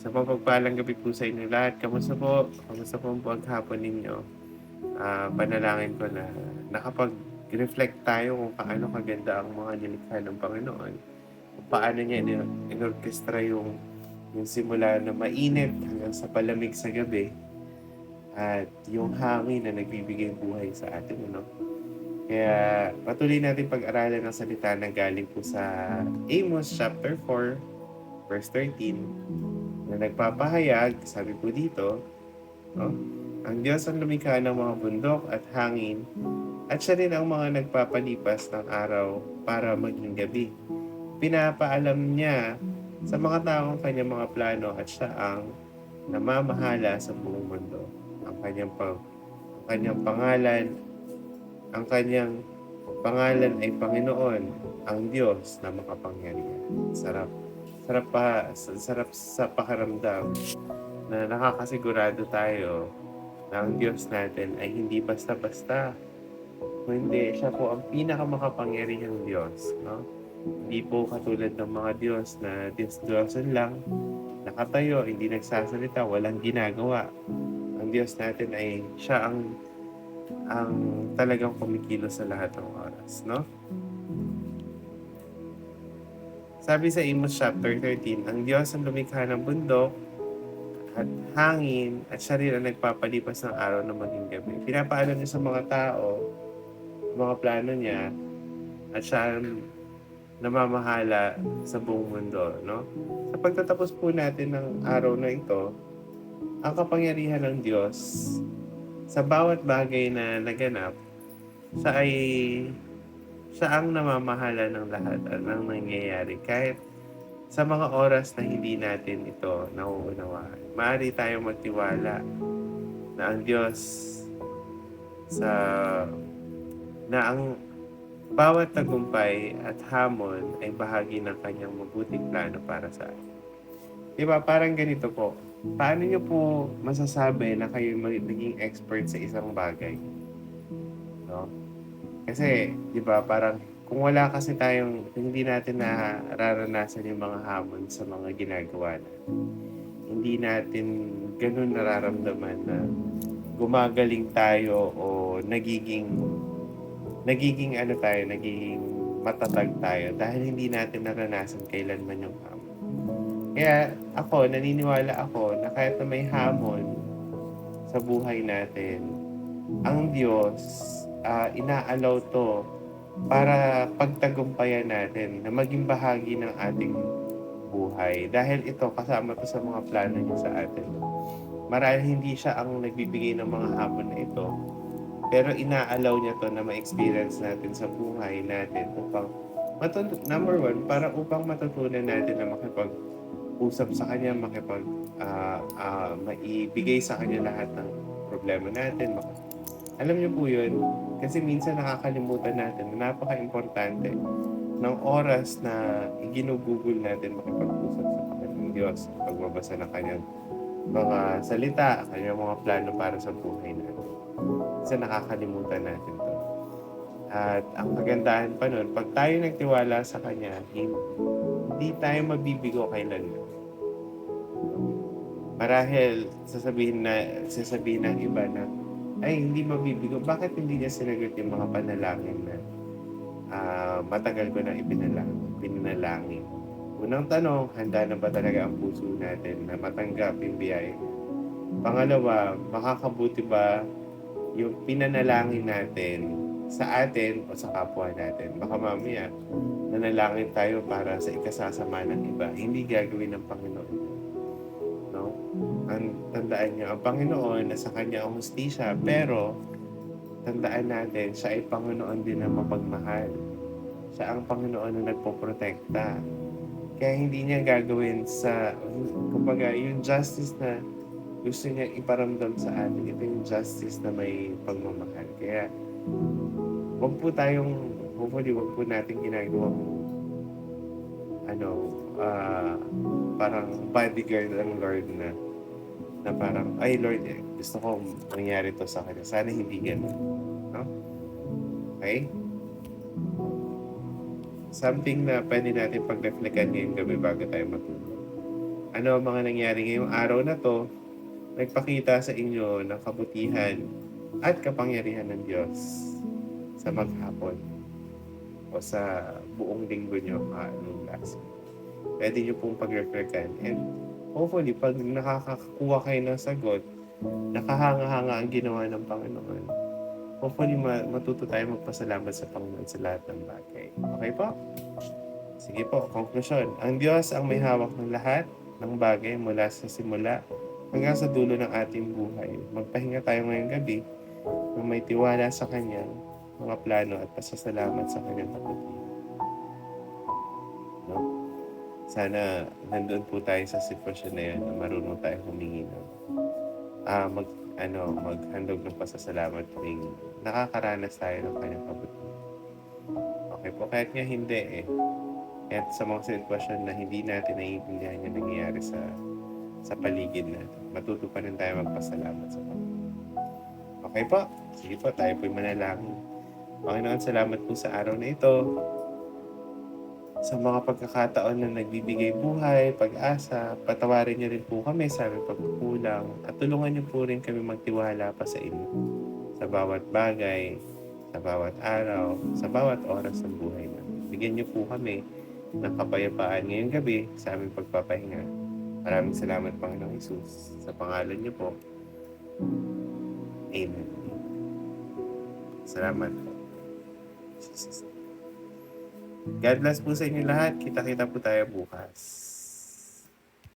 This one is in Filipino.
Sa mapagpalang gabi po sa inyo lahat. Kamusta po? Kamusta po ang paghapon ninyo? Ah, panalangin ko na nakapag-reflect tayo kung paano kaganda ang mga nilikha ng Panginoon. Kung paano niya in- inorkestra yung, yung simula na mainit hanggang sa palamig sa gabi. At yung hangin na nagbibigay buhay sa atin. Ano? Kaya patuloy natin pag-aralan ang salita na galing po sa Amos chapter 4 verse 13 na nagpapahayag, sabi po dito, no? ang Diyos ang lumikha ng mga bundok at hangin at siya rin ang mga nagpapalipas ng araw para maging gabi. Pinapaalam niya sa mga taong kanyang mga plano at siya ang namamahala sa buong mundo. Ang kanyang, pang, ang kanyang pangalan ang kanyang pangalan ay Panginoon, ang Diyos na makapangyarihan. Sarap. Sarap pa, sarap sa pakaramdam na nakakasigurado tayo na ang Diyos natin ay hindi basta-basta. Kundi siya po ang pinakamakapangyarihang Diyos. No? Hindi po katulad ng mga Diyos na Diyos-Diyosan lang, nakatayo, hindi nagsasalita, walang ginagawa. Ang Diyos natin ay siya ang ang talagang kumikilos sa lahat ng oras, no? Sabi sa Amos chapter 13, ang Diyos ang lumikha ng bundok at hangin at siya rin ang nagpapalipas ng araw na maging gabi. Pinapaalam niya sa mga tao, mga plano niya, at siya ang namamahala sa buong mundo, no? Sa pagtatapos po natin ng araw na ito, ang kapangyarihan ng Diyos sa bawat bagay na naganap, siya ay siya ang namamahala ng lahat at ng nangyayari. Kahit sa mga oras na hindi natin ito nauunawaan. Maaari tayong magtiwala na ang Diyos sa na ang bawat tagumpay at hamon ay bahagi ng kanyang mabuting plano para sa atin. Diba? Parang ganito po. Paano niyo po masasabi na kayo mag- naging expert sa isang bagay? No? Kasi, di ba, parang kung wala kasi tayong, hindi natin nararanasan yung mga hamon sa mga ginagawa natin. Hindi natin ganun nararamdaman na gumagaling tayo o nagiging nagiging ano tayo, nagiging matatag tayo dahil hindi natin naranasan kailanman yung hamon. Kaya ako, naniniwala ako na kahit na may hamon sa buhay natin, ang Diyos uh, inaalaw to para pagtagumpayan natin na maging bahagi ng ating buhay. Dahil ito, kasama to sa mga plano niya sa atin. Marahil hindi siya ang nagbibigay ng mga hamon na ito, pero inaalaw niya to na ma-experience natin sa buhay natin upang matut- number one, para upang matutunan natin na makipag usap sa kanya, makipag uh, uh, maibigay sa kanya lahat ng problema natin. Mak- Alam niyo po yun, kasi minsan nakakalimutan natin na napaka-importante ng oras na ginugugol natin makipag-usap sa Panginoong Diyos, pagbabasa ng kanyang mga salita, kanyang mga plano para sa buhay natin. Kasi nakakalimutan natin to. At ang kagandahan pa nun, pag tayo nagtiwala sa Kanya, hindi tayo mabibigo kailanman. Marahil sasabihin na sasabihin ng iba na ay hindi mabibigo. Bakit hindi niya sinagot yung mga panalangin na uh, matagal ko na ibinalangin, pinanalangin? Unang tanong, handa na ba talaga ang puso natin na matanggap yung biyaya? Pangalawa, makakabuti ba yung pinanalangin natin sa atin o sa kapwa natin? Baka mamaya, nanalangin tayo para sa ikasasama ng iba. Hindi gagawin ng Panginoon ang tandaan niyo, ang Panginoon nasa kanya ang hustisya, pero tandaan natin, siya ay Panginoon din na mapagmahal. Siya ang Panginoon na nagpoprotekta. Kaya hindi niya gagawin sa, kumbaga, yung justice na gusto niya iparamdam sa atin, ito yung justice na may pagmamahal. Kaya, wag po tayong, hopefully, wag po natin ginagawang ano, uh, parang bodyguard ng Lord na na parang, ay Lord, eh, gusto ko mangyari to sa kanya. Sana hindi ganun. No? Okay? Something na pwede natin pag-reflectan ngayong gabi bago tayo matulog. ano ang mga nangyari ngayong araw na to, nagpakita sa inyo ng kabutihan at kapangyarihan ng Diyos sa maghapon o sa buong linggo nyo anong last week. Pwede nyo pong pag-reflectan and hopefully pag nakakakuha kayo ng sagot, nakahanga-hanga ang ginawa ng Panginoon, hopefully ma- matuto tayo magpasalamat sa Panginoon sa lahat ng bagay. Okay po? Sige po, conclusion. Ang Diyos ang may hawak ng lahat ng bagay mula sa simula hanggang sa dulo ng ating buhay. Magpahinga tayo ngayong gabi na may tiwala sa Kanyang mga plano at pasasalamat sa Kanyang kapatid. Sana nandun po tayo sa sitwasyon na yun na marunong tayo humingi ng ah, mag, ano, maghandog ng pasasalamat tuwing nakakaranas tayo ng Kanyang kapatid. Okay po, kahit nga hindi eh. Kahit sa mga sitwasyon na hindi natin naiintindihan yung nangyayari sa sa paligid natin. Matuto pa rin tayo magpasalamat sa Panginoon. Okay po. Sige po, tayo po'y manalangin. Panginoon, salamat po sa araw na ito. Sa mga pagkakataon na nagbibigay buhay, pag-asa, patawarin niyo rin po kami sa aming pagkukulang at tulungan niyo po rin kami magtiwala pa sa inyo sa bawat bagay, sa bawat araw, sa bawat oras ng buhay namin. Bigyan niyo po kami ng kapayapaan ngayong gabi sa aming pagpapahinga. Maraming salamat, Panginoong Isus. Sa pangalan niyo po. Amen. Salamat. Jesus. God bless po sa inyo lahat. Kita-kita po tayo bukas.